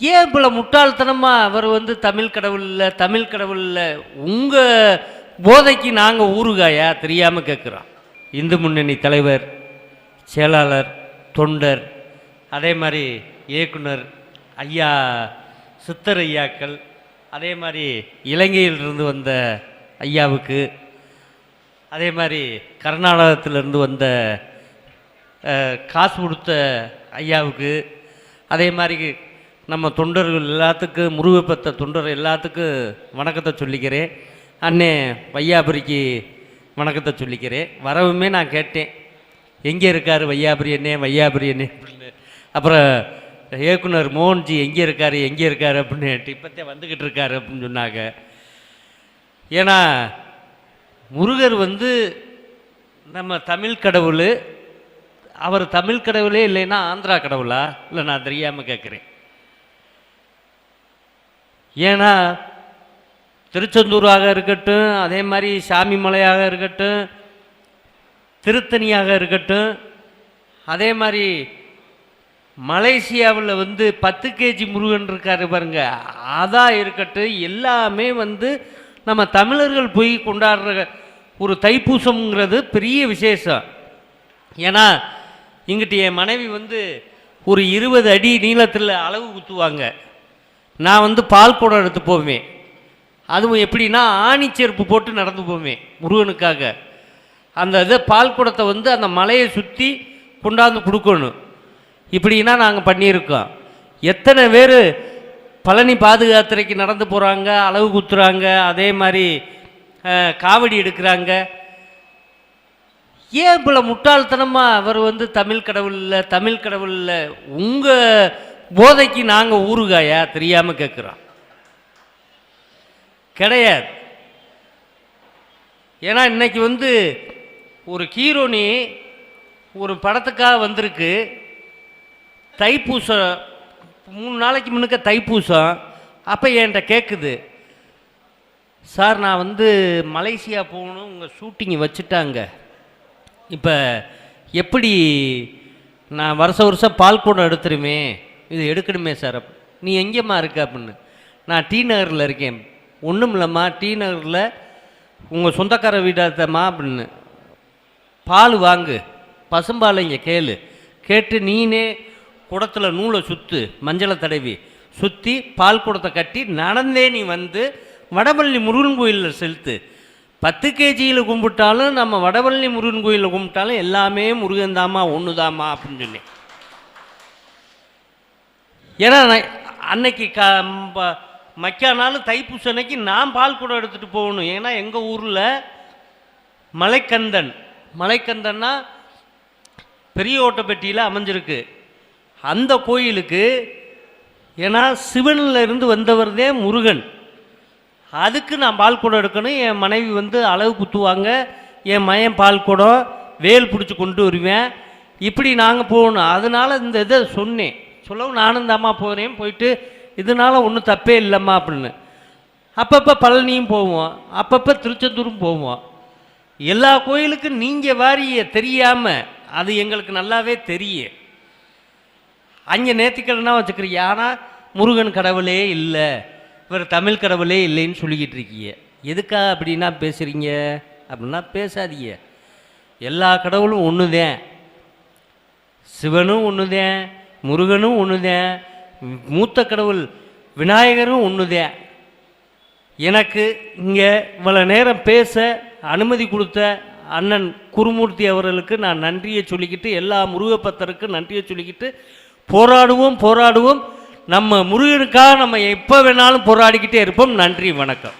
ஏன் இவ்வளோ முட்டாள்தனமாக அவர் வந்து தமிழ் கடவுள் இல்லை தமிழ் கடவுள் இல்லை? உங்கள் போதைக்கு நாங்கள் ஊறுகாயா? தெரியாமல் கேட்குறோம் இந்து முன்னணி தலைவர் செயலாளர் தொண்டர் அதே மாதிரி இயக்குனர் ஐயா சித்தர் ஐயாக்கள் அதே மாதிரி இலங்கையிலிருந்து வந்த ஐயாவுக்கு அதே மாதிரி கர்நாடகத்திலிருந்து வந்த காசு கொடுத்த ஐயாவுக்கு அதே மாதிரி நம்ம தொண்டர்கள் எல்லாத்துக்கும் பெற்ற தொண்டர் எல்லாத்துக்கும் வணக்கத்தை சொல்லிக்கிறேன். அண்ணே வையாபுரிக்கு வணக்கத்தை சொல்லிக்கிறேன். வரவுமே நான் கேட்டேன். எங்கே இருக்கார் வையாபுரி அண்ணே வையாபுரி அண்ணே? அப்படின்னு அப்புறம் இயக்குனர் மோகன்ஜி எங்கே இருக்கார் எங்கே இருக்கார் அப்படின்னு இப்போத்தே வந்துக்கிட்டு இருக்காரு அப்படின்னு சொன்னாங்க. ஏன்னா முருகர் வந்து நம்ம தமிழ் கடவுள். அவர் தமிழ் கடவுளே இல்லைன்னா ஆந்திரா கடவுளா? இல்லை நான் தெரியாமல் கேட்குறேன். ஏன்னா திருச்செந்தூராக இருக்கட்டும் அதே மாதிரி சாமி மலையாக இருக்கட்டும் திருத்தணியாக இருக்கட்டும் அதே மாதிரி மலேசியாவில் வந்து பத்து கேஜி முருகன் இருக்காரு பாருங்க. அதான் இருக்கட்டும் எல்லாமே வந்து நம்ம தமிழர்கள் போய் கொண்டாடுற ஒரு தைப்பூசம்ங்கிறது பெரிய விசேஷம். ஏன்னா இங்கிட்டு என் மனைவி வந்து ஒரு இருபது அடி நீளத்தில் அளவு குத்துவாங்க. நான் வந்து பால் குடம் எடுத்து போவேன். அதுவும் எப்படின்னா ஆணி செருப்பு போட்டு நடந்து போவேன் முருகனுக்காக. அந்த இதை பால் குடத்தை வந்து அந்த மலையை சுற்றி கொண்டாந்து கொடுக்கணும். இப்படின்னா நாங்கள் பண்ணியிருக்கோம். எத்தனை பேர் பழனி பாதுகாத்துறைக்கு நடந்து போகிறாங்க அளவு குத்துறாங்க அதே மாதிரி காவடி எடுக்கிறாங்க. ஏன் இவ்வளோ முட்டாள்தனமாக அவர் வந்து தமிழ் கடவுள் இல்லை தமிழ் கடவுள் இல்லை? உங்கள் போதைக்கு நாங்கள் ஊறுகாயா தெரியாமல் கேட்குறோம் கிடையாது. ஏன்னா இன்னைக்கு வந்து ஒரு ஹீரோனி ஒரு படத்துக்காக வந்திருக்கு. தைப்பூசம் மூணு நாளைக்கு முன்னுக்க தைப்பூசம். அப்போ என்கிட்ட கேட்குது சார் நான் வந்து மலேசியா போகணும் உங்கள் ஷூட்டிங் வச்சுட்டாங்க. இப்போ எப்படி நான் வருஷ வருஷம் பால் கூடம் எடுத்துருமே இது எடுக்கணுமே சார் நீ எங்கேம்மா இருக்க அப்படின்னு. நான் டி நகரில் இருக்கேன். ஒன்றும் இல்லைம்மா டி நகரில் உங்கள் சொந்தக்கார வீடாத்தம்மா அப்படின்னு. பால் வாங்கு பசும்பால் இங்கே கேளு. கேட்டு நீனே குடத்தில் நூலை சுற்று மஞ்சளை தடவி. சுற்றி பால் குடத்தை கட்டி நடந்தே நீ வந்து வடபழனி முருகன் கோயிலில் செலுத்து. பத்து கேஜியில் கும்பிட்டாலும் நம்ம வடபழனி முருகன் கோயிலில் கும்பிட்டாலும் எல்லாமே முருகன் தாமா ஒன்று தாமா அப்படின்னு சொன்னேன். ஏன்னா நான் அன்னைக்கு க ப- மக்கா நாள் தைப்பூச அன்னைக்கு நான் பால் குடம் எடுத்துகிட்டு போகணும். ஏன்னா எங்கள் ஊரில் மலைக்கந்தன் மலைக்கந்தன்னா பெரிய ஓட்டப்பெட்டியில் அமைஞ்சிருக்கு. அந்த கோயிலுக்கு ஏன்னா சிவனில் இருந்து வந்தவர்தே முருகன். அதுக்கு நான் பால் குடம் எடுக்கணும். என் மனைவி வந்து அளவு குத்துவாங்க. என் மயம் பால் குடம் வேல் பிடிச்சி கொண்டு வருவேன். இப்படி நாங்கள் போகணும். அதனால் இந்த இதை சொன்னேன். சொல்லவும் நானும் தாம்மா போகிறேன் போயிட்டு இதனால் ஒன்றும் தப்பே இல்லைம்மா அப்படின்னு. அப்பப்போ பழனியும் போவோம் அப்பப்போ திருச்செந்தூரும் போவோம். எல்லா கோயிலுக்கும் நீங்கள் வாரிய தெரியாமல் அது எங்களுக்கு நல்லாவே தெரியும் அங்கே நேர்த்திக்கடனா வச்சுக்கிறீங்க ஆனால் முருகன் கடவுளே இல்லை இவர் தமிழ் கடவுளே இல்லைன்னு சொல்லிக்கிட்டு இருக்கீங்க. எதுக்கா அப்படின்னா பேசுகிறீங்க அப்படின்னா பேசாதீங்க. எல்லா கடவுளும் ஒன்று தான் சிவனும் ஒன்று தான் முருகனும் ஒன்றுதே மூத்த கடவுள் விநாயகரும் ஒன்றுதான் எனக்கு இங்கே இவ்வளோ நேரம் பேச அனுமதி கொடுத்த அண்ணன் குருமூர்த்தி அவர்களுக்கு நான் நன்றியை சொல்லிக்கிட்டு எல்லா முருகப்பத்தருக்கும் நன்றியை சொல்லிக்கிட்டு போராடுவோம் போராடுவோம். நம்ம முருகனுக்காக நம்ம எப்போ வேணாலும் போராடிக்கிட்டே இருப்போம். நன்றி வணக்கம்.